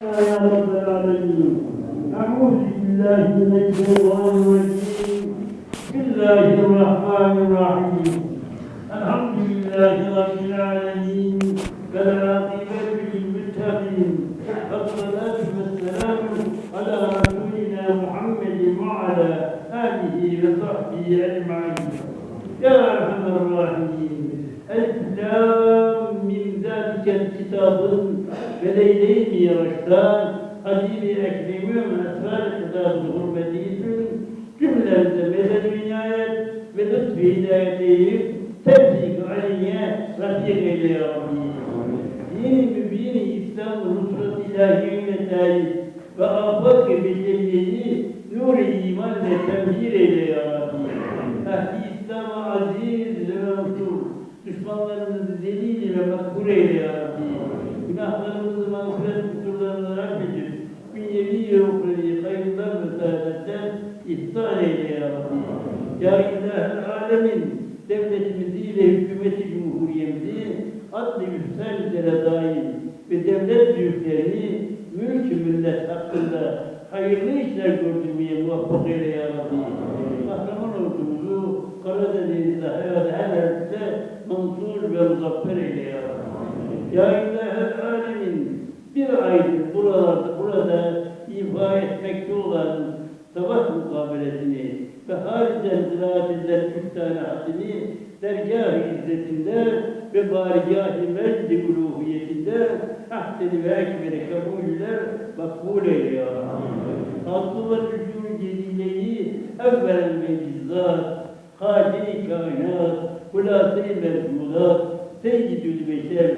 يا الحمد لله رب العالمين. والعاقبة للمتقين والصلاة والسلام على رسولنا محمد وعلى آله وصحبه أجمعين Ekran, Habibi Ekrimi ve Menetrar Edar Zuhurmediyidir. Cümlemize medet minayet ve lütfü hidayet eyleyip tebzik aleyhiye rastik eyle ya Rabbi. Dini mübini İslam nusrat ilahi ve ve afak-ı milliyeti nur-i iman ile temhir eyle ya Rabbi. Ehli İslam'a aziz ve mansur, düşmanlarımızı zelil ve makbul eyle Alemin, devletimizi ve hükümeti cumhuriyemizi adli yüksel üzere daim ve devlet büyüklerini mülk millet hakkında hayırlı işler gördürmeye muvaffak eyle ya Rabbi. Kahraman ordumuzu Karadeniz'de hayat her yerde mansur ve muzaffer eyle ya Rabbi. Ya İlahel Alemin bir aydır buralarda burada ifa etmekte olan savaş mukabelesini ve haricen ziraat eden üç tane hadini dergâh-ı izzetinde ve barigâh-ı mecd-i uluhiyetinde ahseni ve ekberi kabulüler makbul eyle ya Rabbi. Aslı ve rücû celileyi evvelen mecizat, hâci kainat, hulâs-ı mevcudat, seyyidül beşer,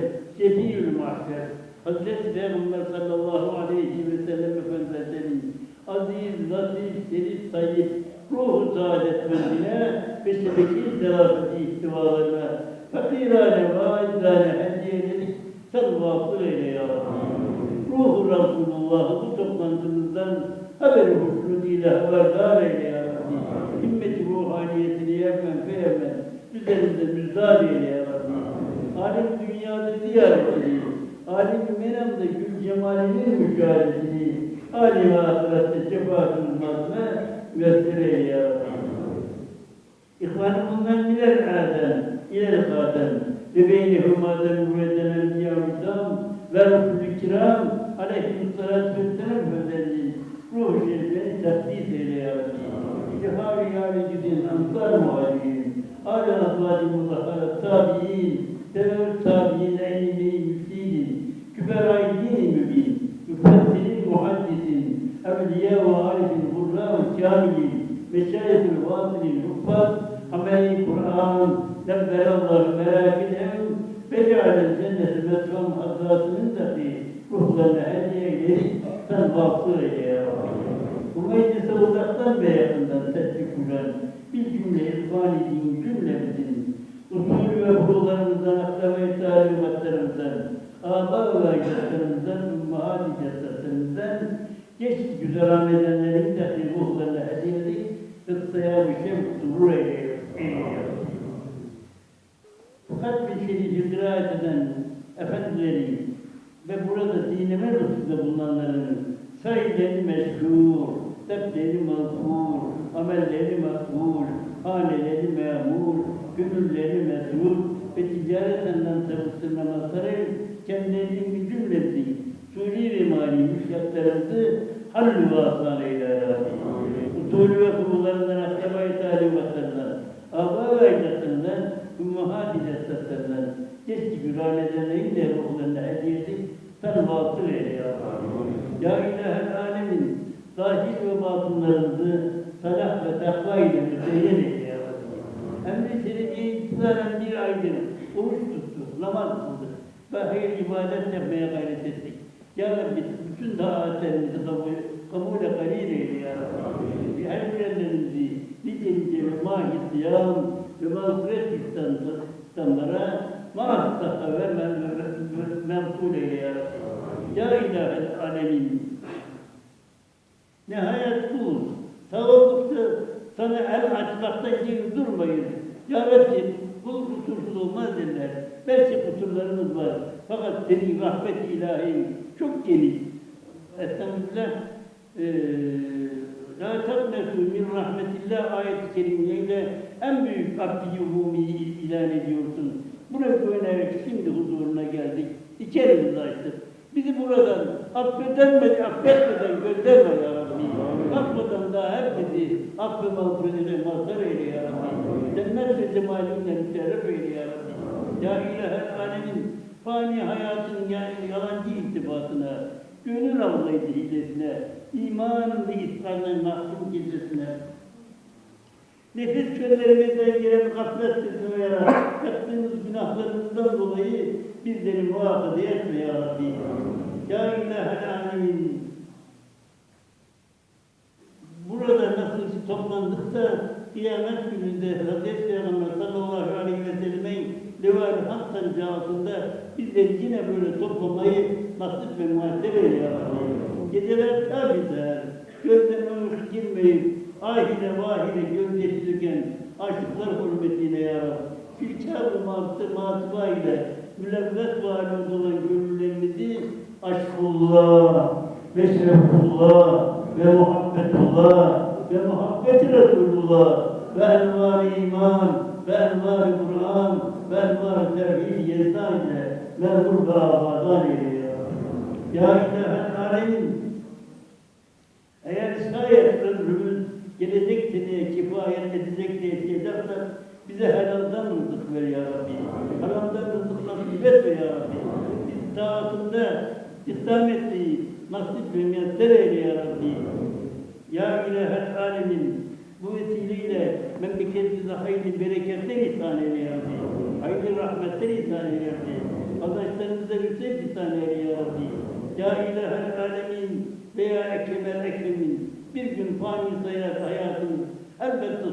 mahşer, Hazreti Peygamber sallallahu aleyhi ve sellem Efendimiz'in aziz, latif, şerif, tayyip, ruhu saadetmendine ve şebeki serafeti ihtivalarına fakirane ve acizane hediye ededik. Sen vasıl eyle ya Rabbi. Ruhu Resulullah'ı bu toplantımızdan haberi hoşnut haberdar eyle ya Rabbi. Himmeti ruhaniyetini yermen feyermen üzerinde müzdar eyle ya Rabbi. Alim dünyada ziyaretini, alim menamda gül cemalinin müşahedesini, alim ahirette şefaatinin mazme müessir eyle ya Rabbi. İhvanımızdan birer adem, ileri kadem, ve beynihuma da müveddenen enbiya-ı ve Resulü kiram, aleyhissalatu vesselam özelliği, kâmilin, meşayet-ül vasilin, huffaz, amel-i Kur'an, lebber Allah merakinem, Bedi'alen cenneti metram hazratının dahi ruhlarına hediye eyledik, sen vasıl eyle ya Rabbi. Bu meclise uzaktan ve yakından tepki kuran bir cümle irfani din cümlemizin usulü ve kurullarımızdan, aklama-i talimatlarımızdan, âbâ ve ajdatlarımızdan, ümmahat-ı cesaretlerimizden, geç güzel amedenlerin dahi ruhlarına hediye edip, kıssaya bir şey surur eyle. Fakat bir şeyi kıraat eden efendileri ve burada dinime rütbede bulunanların sayıları meşhur, defleri mazhur, amelleri makbul, haneleri memur, gönülleri mesrur ve ticaretinden çalıştığına mazharı kendilerinin cümlesi suri ve mali müşkatlarımızı hallü vasan eyle gibi rânedenlerin de ruhlarına hediye edip, sen vasıl eyle ya Rabbi. Ya İlahel Alemin, zahir ve batınlarımızı salah ve takva ile müzeyyen eyle ya Rabbi. Emri şerifi iktidaren bir aydır, oruç tuttuk, namaz kıldık ve hayır ibadet yapmaya gayret ettik. Ya Rabbi bütün davetlerimizi kabul, kabule karin eyle ya Rabbi. Her birlerimizi nice nice ve mahir siyam ve mağfiret İslamlara ve mensul eyle ya Rabbi. Ya İlahel Alemin. Nihayet kul, tavukta sana el açmaktan geri durmayın. Ya Rabbi, kul kusursuz olmaz derler. Belki kusurlarımız var. Fakat senin rahmet ilahin çok geniş. Estağfirullah. Eee La teknetu min rahmetillah ayet-i kerimeyle en büyük abdi umumiyi ilan ediyorsun. Buna güvenerek şimdi huzuruna geldik. İki elimizi açtık. Bizi buradan affedenmedi, affetmeden gönderme ya Rabbi. Affeden daha herkesi affı mağfiretiyle mazhar eyle ya Rabbi. Cennet ve cemalinle müşerref eyle ya Rabbi. Ya ilahel alemin fani hayatın yani yalancı iltifatına, gönül avlayıcı hilesine, iman ve İslam'ın mahkum gecesine, nefis çöllerimizden gelen gaflet sesine uyarak yaptığımız günahlarımızdan dolayı bizleri muhafaza etme ya Rabbi. Ya ilahel alemin, burada nasıl toplandık da kıyamet gününde Hazreti Peygamber sallallahu aleyhi ve sellem'in levâl hak sancağında bizleri yine böyle toplamayı nasip ve muhabbet eyle ya Rabbi. Geceler tabiler, gözlerine uyku girmeyip ahire vahire gözyaşı döken aşıklar hürmetine ya Rabbi. Filkâb-ı mâtıba ile mülevvet vâli olan gönüllerimizi aşkullah ve şerefullah ve muhabbetullah ve muhabbet Resulullah ve envar iman ve envar Kur'an ve envar tevhid yezdan ile mevzul ve abadan eyle ya. Ya alemin eğer şayet gelecek seneye kifayet edecek diye şeylerse bize helaldan rızık ver ya Rabbi. Haramdan rızık nasip etme ya Rabbi. Biz taatında istametliği nasip ve müyesser eyle ya Rabbi. Ya ilahel alemin bu vesileyle memleketimize hayırlı bereketler ihsan eyle ya Rabbi. Hayırlı rahmetler ihsan eyle ya Rabbi. Arkadaşlarımıza yüksek ihsan eyle ya Rabbi. Ya ilahel fani sayar hayatın elbette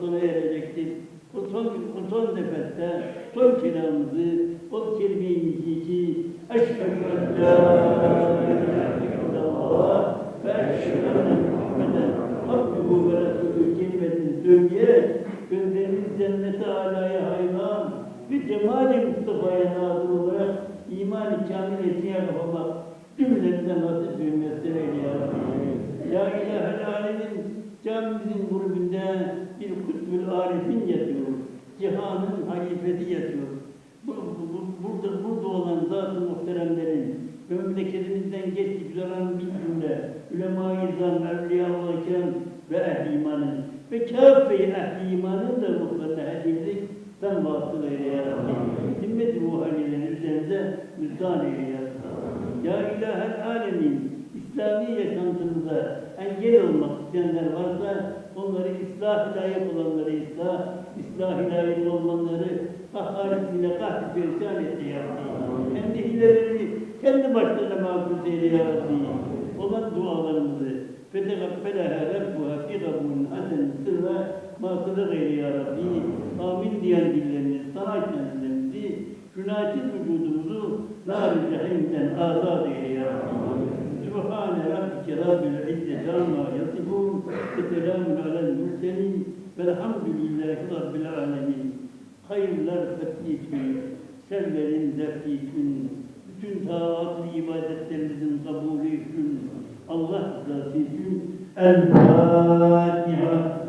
sona erecektir. Bu son, bu son nefeste son kelamımızı, o kelime-i ki Eşhedü en la ilahe illallah ve eşhedü enne Muhammeden abduhu ve resulü kelimesini söyleyerek cennete alaya hayran ve cemal-i Mustafa'ya nazır olarak iman-ı kamil etiyar olmak cümlemize nasip mesele eyle ya Rabbi. Alemin camimizin grubunda bir kutbül arifin yatıyor. Cihanın halifesi yatıyor. Bu, bu, bu, burada, burada olan zat-ı muhteremlerin memleketimizden geçip zaran bir cümle ulema-i izam, evliya-ı kiram ve ehl-i imanın ve kâfe-i ehl-i imanın da ruhlarına hediyelik sen vasıl eyle ya Rabbi. Himmet ruhanilerin üzerinize müzdan eyle ya Rabbi. Ya ilahel alemin İslami yaşantımıza engel olmak isteyenler varsa onları ıslah layık olanları ıslah, ıslah layık olmanları kaharetine kahri perişan etti ya Rabbi. Kendi hilelerini kendi başlarına mahfuz eyle ya Rabbi. Olan dualarımızı fetegaffeleha Rabbuha fi kabulün hasen sırra mağfiret eyle ya Rabbi. Amin diyen dillerimiz, sana kendilerimizi, günahsız vücudumuzu nar-ı cehimden azat eyle Rabbike Rabbil İzzeti amma yasifun ve selamun alel mürselin velhamdülillahi Rabbil alemin. Hayırlar fethi için, şerlerin defi için, bütün taatlı ibadetlerimizin kabulü için, Allah rızası için El Fatiha.